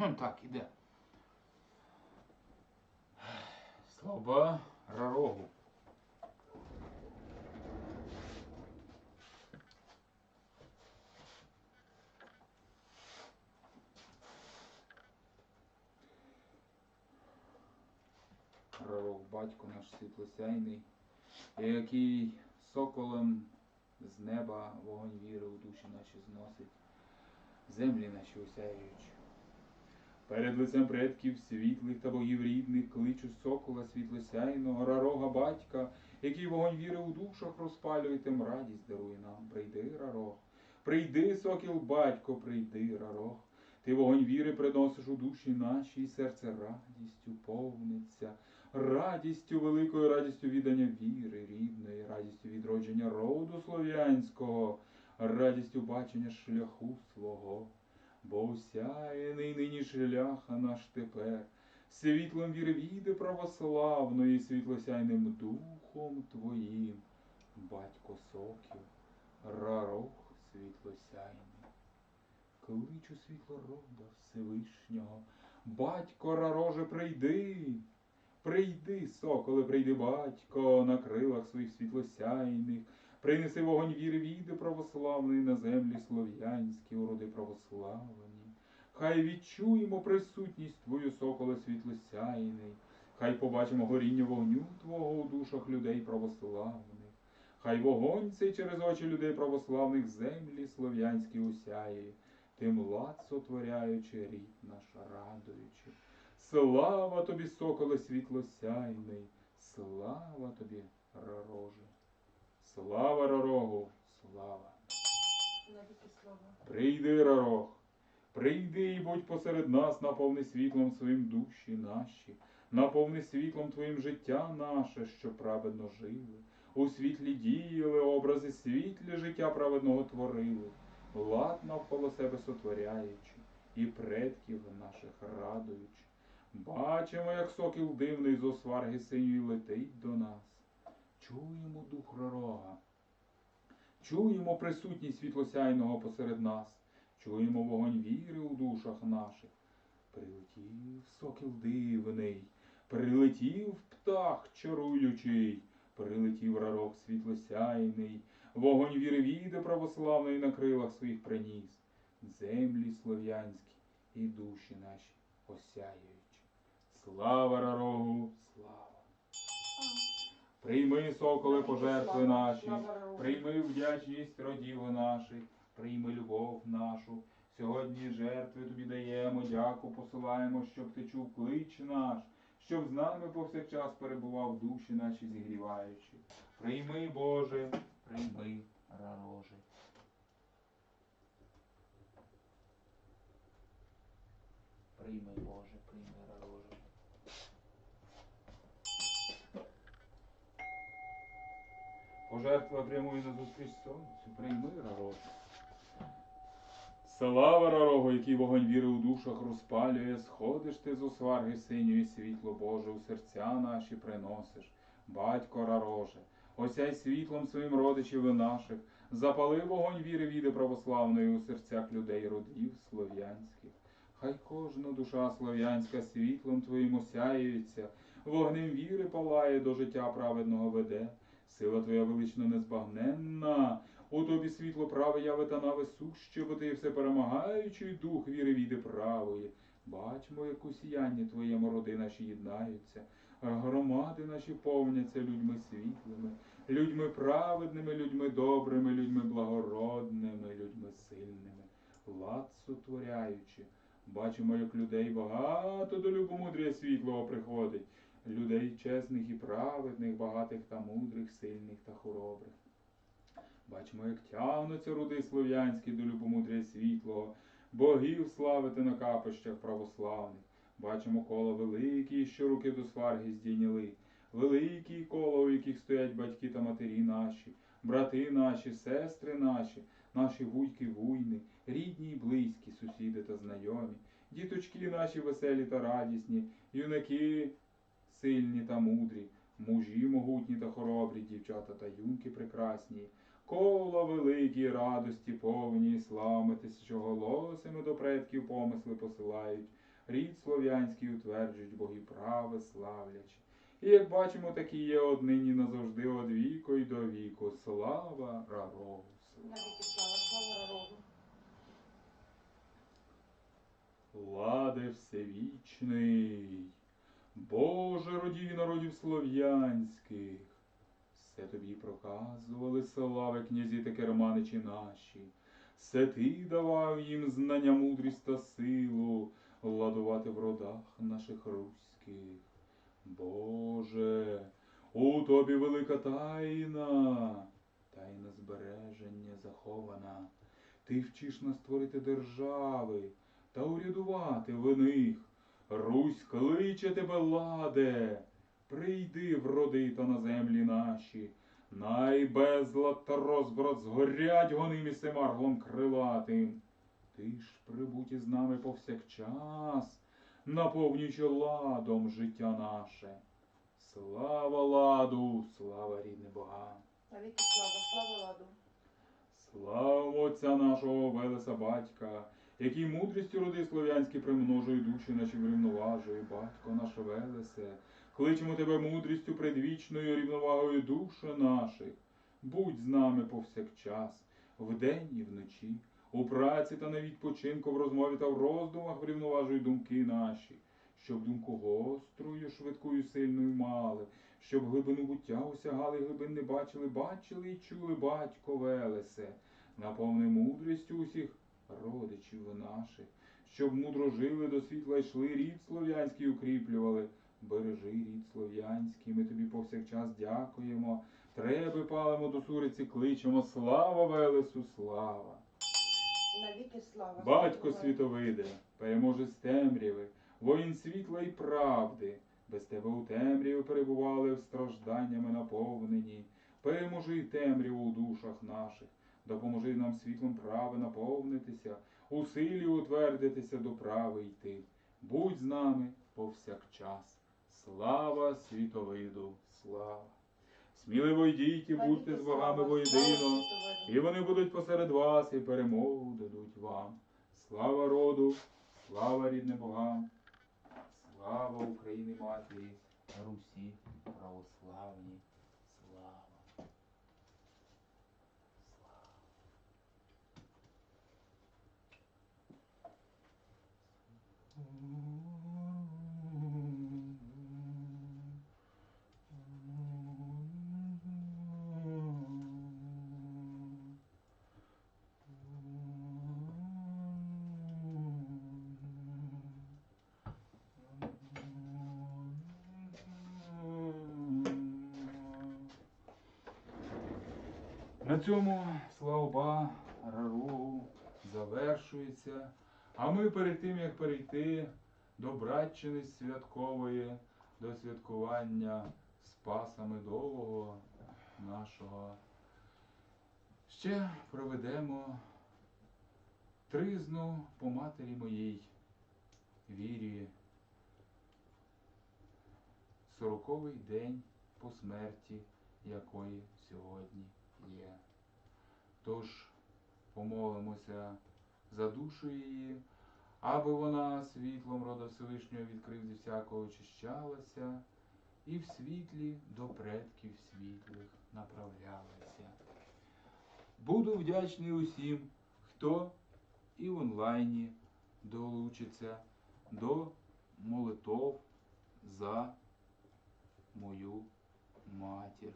Так, іде. Слаба рарогу. Рарог, батько наш світлосяйний, який соколем з неба вогонь віри у душі наші зносить, землі наші осяюючи. Перед лицем предків світлих та богів рідних кличу сокола світлосяйного, рарога батька, який вогонь віри у душах розпалює, тим радість дарує нам. Прийди, рарог, прийди, сокіл батько, прийди, рарог. Ти вогонь віри приносиш у душі наші, і серце радістю повниться, радістю, великою радістю віддання віри рідної, радістю відродження роду слов'янського, радістю бачення шляху свого. Бо осяяний нині шлях наш тепер, світлом віри віди православної, світлосяйним духом твоїм, батько соків, рарох світлосяйний. Кличу світло рода Всевишнього, батько рароже, прийди, прийди, соколе, прийди, батько, на крилах своїх світлосяйних, Принеси вогонь віри віди православної на землі слов'янські, уроди православні. Хай відчуємо присутність Твою, соколе світлосяйний, хай побачимо горіння вогню Твого у душах людей православних. Хай вогонь цей через очі людей православних землі слов'янські усяє, тим лад сотворяючи рід наш радуючи. Слава тобі, соколе світлосяйний, слава тобі, рароже. Слава Ророгу, слава. Прийди, Ророг, прийди і будь посеред нас, наповни світлом своїм душі наші, наповни світлом Твоїм життя наше, що праведно жили. У світлі діяли, образи світлі життя праведного творили, лад навколо себе сотворяючи, і предків наших радуючи. Бачимо, як сокіл дивний з осварги синьої летить до нас. Чуємо дух Ророга. Чуємо присутність світлосяйного посеред нас, чуємо вогонь віри у душах наших. Прилетів сокіл дивний, прилетів птах чаруючий, прилетів рарок світлосяйний, вогонь віри православної на крилах своїх приніс, землі слов'янські і душі наші осяюючи. Слава рарогу, слава! Прийми, соколе, пожертви наші, прийми вдячність родів наших, прийми любов нашу. Сьогодні жертви тобі даємо, дяку посилаємо, щоб ти чув клич наш, щоб з нами повсякчас перебував душі наші зігріваючи. Прийми, Боже, прийми, рароже. Прийми, Боже, прийми, рароже. Пожертва прямує на зустріч сонцю, прийми рарогу. Слава рарогу, який вогонь віри у душах розпалює, сходиш ти з осварги синьої світло Боже, у серця наші приносиш. Батько рароже, осяй світлом своїм родичів і наших, запали вогонь віри віди православної у серцях людей родів слов'янських. Хай кожна душа слов'янська світлом твоїм осяюється, вогнем віри палає, до життя праведного веде. Сила твоя велично незбагненна, у тобі світло праве яве та наве суще, бо ти все перемагаючий дух віри віди правої. Бачмо, як у сіянні твоєму роди наші єднаються, громади наші повняться людьми світлими, людьми праведними, людьми добрими, людьми благородними, людьми сильними, лад сотворяючи. Бачимо, як людей багато до любомудрія світлого приходить, людей чесних і праведних, багатих та мудрих, сильних та хоробрих. Бачимо, як тягнуться руди слов'янські до любомудрія світлого, богів славити на капищах православних. Бачимо коло великі, що руки до сварги здійняли, великі коло, у яких стоять батьки та матері наші, брати наші, сестри наші, наші вуйки вуйни, рідні й близькі, сусіди та знайомі, діточки наші веселі та радісні, юнаки сильні та мудрі, мужі могутні та хоробрі, дівчата та юнки прекрасні, коло великі, радості повні, славами тисячоголосими до предків помисли посилають, рід слов'янський утверджують боги прави славлячи. І як бачимо, такі є однині назавжди од віку й до віку. Слава Рогу. Владе всевічний, Боже родів і народів слов'янських, все тобі проказували слави князі та керманичі наші, все ти давав їм знання, мудрість та силу владувати в родах наших руських. Боже, у тобі велика тайна, тайна збереження захована. Ти вчиш нас творити держави та урядувати в них. Русь кличе тебе, ладе, прийди в та на землі наші. Най безлад та розбрат згорять гоним і семарглом крилатим. Ти ж прибудь із нами повсякчас, наповнюючи ладом життя наше. Слава ладу, слава рідне Богам! Навіки слава, слава ладу. Слава Отця нашого Велеса Батька, який мудрістю роди слов'янські примножує душі наші врівноважує, батько наш Велесе, кличемо тебе мудрістю предвічною рівновагою душі наших. Будь з нами повсякчас, вдень і вночі, у праці та на відпочинку, в розмові та в роздумах врівноважуй думки наші, щоб думку гострою, швидкою, сильною мали, щоб глибину буття осягали, глибин не бачили, бачили і чули, батько Велесе, наповни мудрістю усіх родичів наших, щоб мудро жили до світла йшли, рід слов'янський укріплювали. Бережи рід слов'янський, ми тобі повсякчас дякуємо. Треби палимо до суриці, кличемо. Слава Велесу, слава! Навіки слава. Батько світовиде, переможе з темряви, воїн світла і правди. Без тебе у темряві перебували в стражданнями наповнені. Переможи темряву у душах наших, допоможи нам світлом прави наповнитися, у силі утвердитися до прави йти. Будь з нами повсякчас. Слава світовиду, слава! Сміливо йдіть і будьте з богами воєдино. І вони будуть посеред вас і перемогу дадуть вам. Слава роду, слава рідним богам, слава Україні Матері, Русі православній, На цьому слава Рару завершується. А ми перед тим, як перейти до братчини святкової, до святкування Спаса Медового нашого, ще проведемо тризну по матері моїй вірі. Сороковий день по смерті, якої сьогодні є. Тож помолимося за душу її, аби вона світлом рода Всевишнього відкрив зі всякого очищалася, і в світлі до предків світлих направлялася. Буду вдячний усім, хто і в онлайні долучиться до молитов за мою матір.